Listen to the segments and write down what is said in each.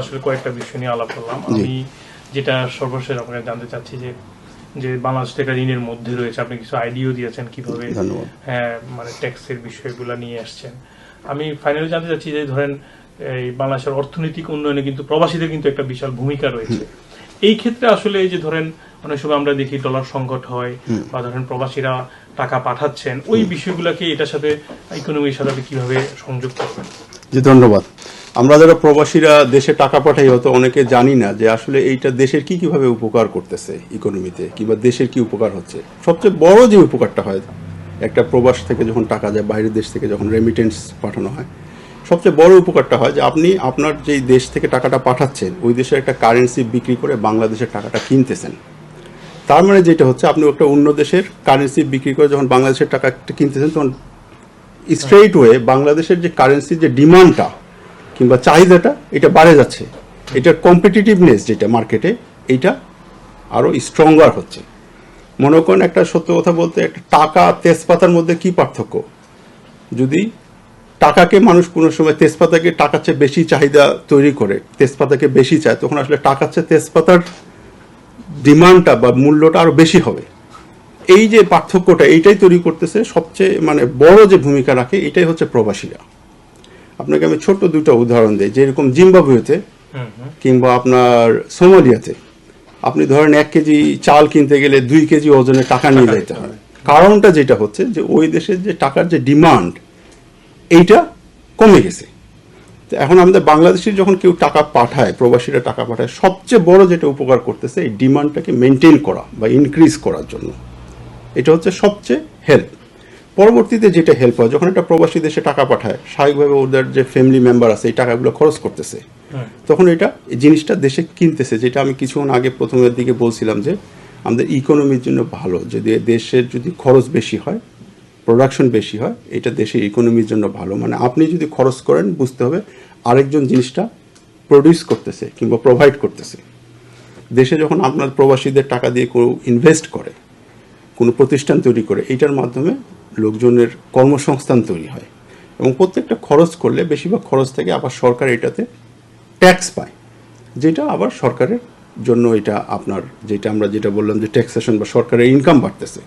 আসলে কয়েকটা বিষয় নিয়ে আলাপ করলাম। আমি যেটা সর্বশেষ আপনাকে জানতে চাচ্ছি যে যে বাংলাদেশ ঋণের মধ্যে রয়েছে আপনি কিছু আইডিয়াও দিয়েছেন কীভাবে হ্যাঁ মানে ট্যাক্সের বিষয়গুলো নিয়ে আসছেন। আমি ফাইনালি জানতে চাচ্ছি যে ধরেন এই বাংলাদেশের অর্থনৈতিক উন্নয়নে কিন্তু প্রবাসীদের কিন্তু একটা বিশাল ভূমিকা রয়েছে। এই ক্ষেত্রে আসলে এই যে ধরেন অনেক সময় আমরা দেখি ডলার সংকট হয় বা ধরেন প্রবাসীরা টাকা পাঠাচ্ছেন ওই বিষয়গুলোকে এটার সাথে ইকোনমির সাথে কীভাবে সংযোগ করবেন জি ধন্যবাদ। আমরা যারা প্রবাসীরা দেশে টাকা পাঠাই, হয়তো অনেকে জানি না যে আসলে এইটা দেশের কি কীভাবে উপকার করতেছে ইকোনমিতে কিংবা দেশের কি উপকার হচ্ছে। সবচেয়ে বড় যে উপকারটা হয়, একটা প্রবাস থেকে যখন টাকা যায়, বাইরের দেশ থেকে যখন রেমিটেন্স পাঠানো হয়, সবচেয়ে বড় উপকারটা হয় যে আপনি আপনার যেই দেশ থেকে টাকাটা পাঠাচ্ছেন, ওই দেশের একটা কারেন্সি বিক্রি করে বাংলাদেশের টাকাটা কিনতেছেন। তার মানে যেটা হচ্ছে, আপনি একটা অন্য দেশের কারেন্সি বিক্রি করে যখন বাংলাদেশের টাকা কিনতেছেন, তখন স্ট্রেইট ওয়ে বাংলাদেশের যে কারেন্সির যে ডিমান্ডটা কিংবা চাহিদাটা, এটা বাড়ে যাচ্ছে। এটার কম্পিটিটিভনেস যেটা মার্কেটে এইটা আরও স্ট্রঙ্গার হচ্ছে। মনে করেন একটা সত্য কথা বলতে, একটা টাকা তেজপাতার মধ্যে কি পার্থক্য? যদি টাকাকে মানুষ কোনো সময় তেজপাতাকে টাকার চেয়ে বেশি চাহিদা তৈরি করে, তেজপাতাকে বেশি চায়, তখন আসলে টাকার চেয়ে তেজপাতার ডিমান্ডটা বা মূল্যটা আরও বেশি হবে। এই যে পার্থক্যটা, এইটাই তৈরি করতেছে সবচেয়ে মানে বড় যে ভূমিকা রাখে, এটাই হচ্ছে প্রবাসীরা। আপনাকে আমি ছোট্ট দুটো উদাহরণ দিই। যেরকম জিম্বাবুয়েতে কিংবা আপনার সোমালিয়াতে। আপনি ধরেন এক কেজি চাল কিনতে গেলে দুই কেজি ওজনের টাকা নিয়ে যেতে হয়। কারণটা যেটা হচ্ছে যে ওই দেশের যে টাকার যে ডিমান্ড এইটা কমে গেছে। তো এখন আমাদের বাংলাদেশের যখন কেউ টাকা পাঠায় প্রবাসীরা টাকা পাঠায় সবচেয়ে বড় যেটা উপকার করতেছে এই ডিমান্ডটাকে মেনটেন করা বা ইনক্রিজ করার জন্য। এটা হচ্ছে সবচেয়ে হেল্প পরবর্তীতে যেটা হেল্প হয় যখন একটা প্রবাসী দেশে টাকা পাঠায় স্বাভাবিকভাবে ওদের যে ফ্যামিলি মেম্বার আছে এই টাকাগুলো খরচ করতেছে। তখন এটা এই জিনিসটা দেশে কিনতেছে যেটা আমি কিছুক্ষণ আগে প্রথমের দিকে বলছিলাম যে আমাদের ইকোনমির জন্য ভালো। যদি দেশের যদি খরচ বেশি হয় প্রোডাকশন বেশি হয় এটা দেশের ইকোনমির জন্য ভালো। মানে আপনি যদি খরচ করেন বুঝতে হবে আরেকজন জিনিসটা প্রডিউস করতেছে কিংবা প্রোভাইড করতেছে। দেশে যখন আপনার প্রবাসীদের টাকা দিয়ে কেউ ইনভেস্ট করে কোনো প্রতিষ্ঠান তৈরি করে এইটার মাধ্যমে লোকজনের কর্মসংস্থান তৈরি হয় এবং প্রত্যেকটা খরচ করলে বেশিরভাগ খরচ থেকে আবার সরকার এটাতে ট্যাক্স পায় যেটা আবার সরকারের জন্য এটা আপনার যেটা আমরা যেটা বললাম যে ট্যাক্সেশন বা সরকারের ইনকাম বাড়তেছে।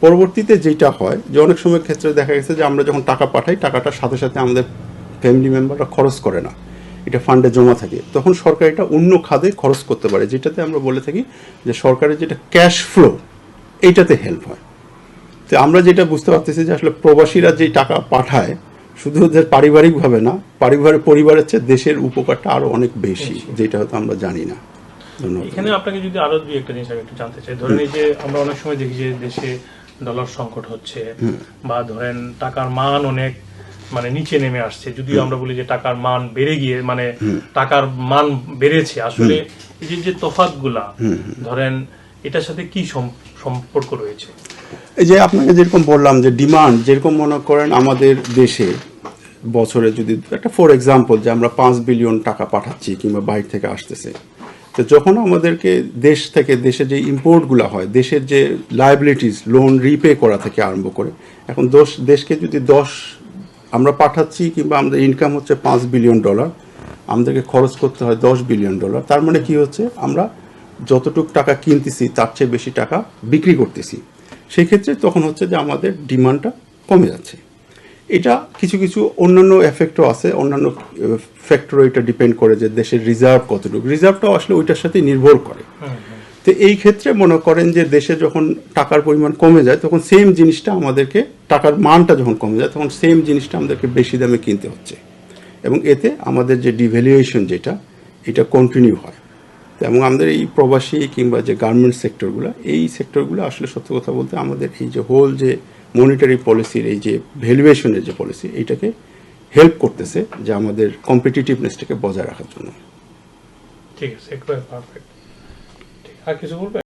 পরবর্তীতে যেটা হয় যে অনেক সময় ক্ষেত্রে দেখা গেছে যে আমরা যখন টাকা পাঠাই টাকাটার সাথে সাথে আমাদের ফ্যামিলি মেম্বাররা খরচ করে না। এটা ফান্ডে জমা থাকে। তখন সরকার এটা অন্য খাতে খরচ করতে পারে যেটাতে আমরা বলে থাকি যে সরকারের যেটা ক্যাশ ফ্লো এইটাতে হেল্প হয়। তো আমরা যেটা বুঝতে পারতেছি যে আসলে প্রবাসীরা যে টাকা পাঠায় শুধু ওদের পারিবারিকভাবে না পারিবারিক পরিবারের চেয়ে দেশের উপকারটা আরও অনেক বেশি যেটা হয়তো আমরা জানি না। এখানে আপনাকে যদি আরও দুই একটা জিনিস আমি একটু জানতে চাই ধরেন এই যে আমরা অনেক সময় দেখি যে দেশে ডলার সংকট হচ্ছে বা ধরেন টাকার মান অনেক মানে নিচে নেমে আসছে যদিও আমরা বলি যে টাকার মান বেড়ে গিয়ে মানে টাকার মান বেড়েছে। আসলে এই যে যে তফাৎ গুলা ধরেন এটার সাথে কি সম্পর্ক রয়েছে? এই যে আপনাকে যেরকম বললাম যে ডিমান্ড যেরকম মনে করেন আমাদের দেশে বছরে যদি, একটা ফর এক্সাম্পল যে আমরা পাঁচ বিলিয়ন টাকা পাঠাচ্ছি কিংবা বাইরে থেকে আসতেছে, তো যখন আমাদেরকে দেশ থেকে, দেশে যে ইম্পোর্টগুলো হয়, দেশের যে লাইবিলিটিস লোন রিপে করা থেকে আরম্ভ করে, এখন দশ, দেশকে যদি দশ আমরা পাঠাচ্ছি কিংবা আমাদের ইনকাম হচ্ছে পাঁচ বিলিয়ন ডলার আমাদেরকে খরচ করতে হয় দশ বিলিয়ন ডলার তার মানে কি হচ্ছে? আমরা যতটুক টাকা কিনতেছি, তার চেয়ে বেশি টাকা বিক্রি করতেছি। সেই ক্ষেত্রে তখন হচ্ছে যে আমাদের ডিমান্ডটা কমে যাচ্ছে। এটা কিছু কিছু অন্যান্য এফেক্টও আছে। অন্যান্য ফ্যাক্টরও এটা ডিপেন্ড করে যে দেশের রিজার্ভ কতটুকু। রিজার্ভটাও আসলে ওইটার সাথে নির্ভর করে। তো এই ক্ষেত্রে মনে করেন যে দেশে যখন টাকার পরিমাণ কমে যায় তখন সেম জিনিসটা আমাদেরকে টাকার মানটা যখন কমে যায় তখন সেম জিনিসটা আমাদেরকে বেশি দামে কিনতে হচ্ছে। এবং এতে আমাদের যে ডিভ্যালুয়েশন যেটা এটা কন্টিনিউ হয়। এবং আমাদের এই প্রবাসী কিংবা যে গার্মেন্টস সেক্টরগুলো এই সেক্টরগুলো আসলে সত্য কথা বলতে আমাদের এই যে হোল যে মনিটারি পলিসির এই যে ভ্যালুয়েশনের যে পলিসি এইটাকে হেল্প করতেছে যে আমাদের কম্পিটিটিভনেসটাকে বজায় রাখার জন্য। ঠিক আছে পারফেক্ট আর কিছু বলবেন?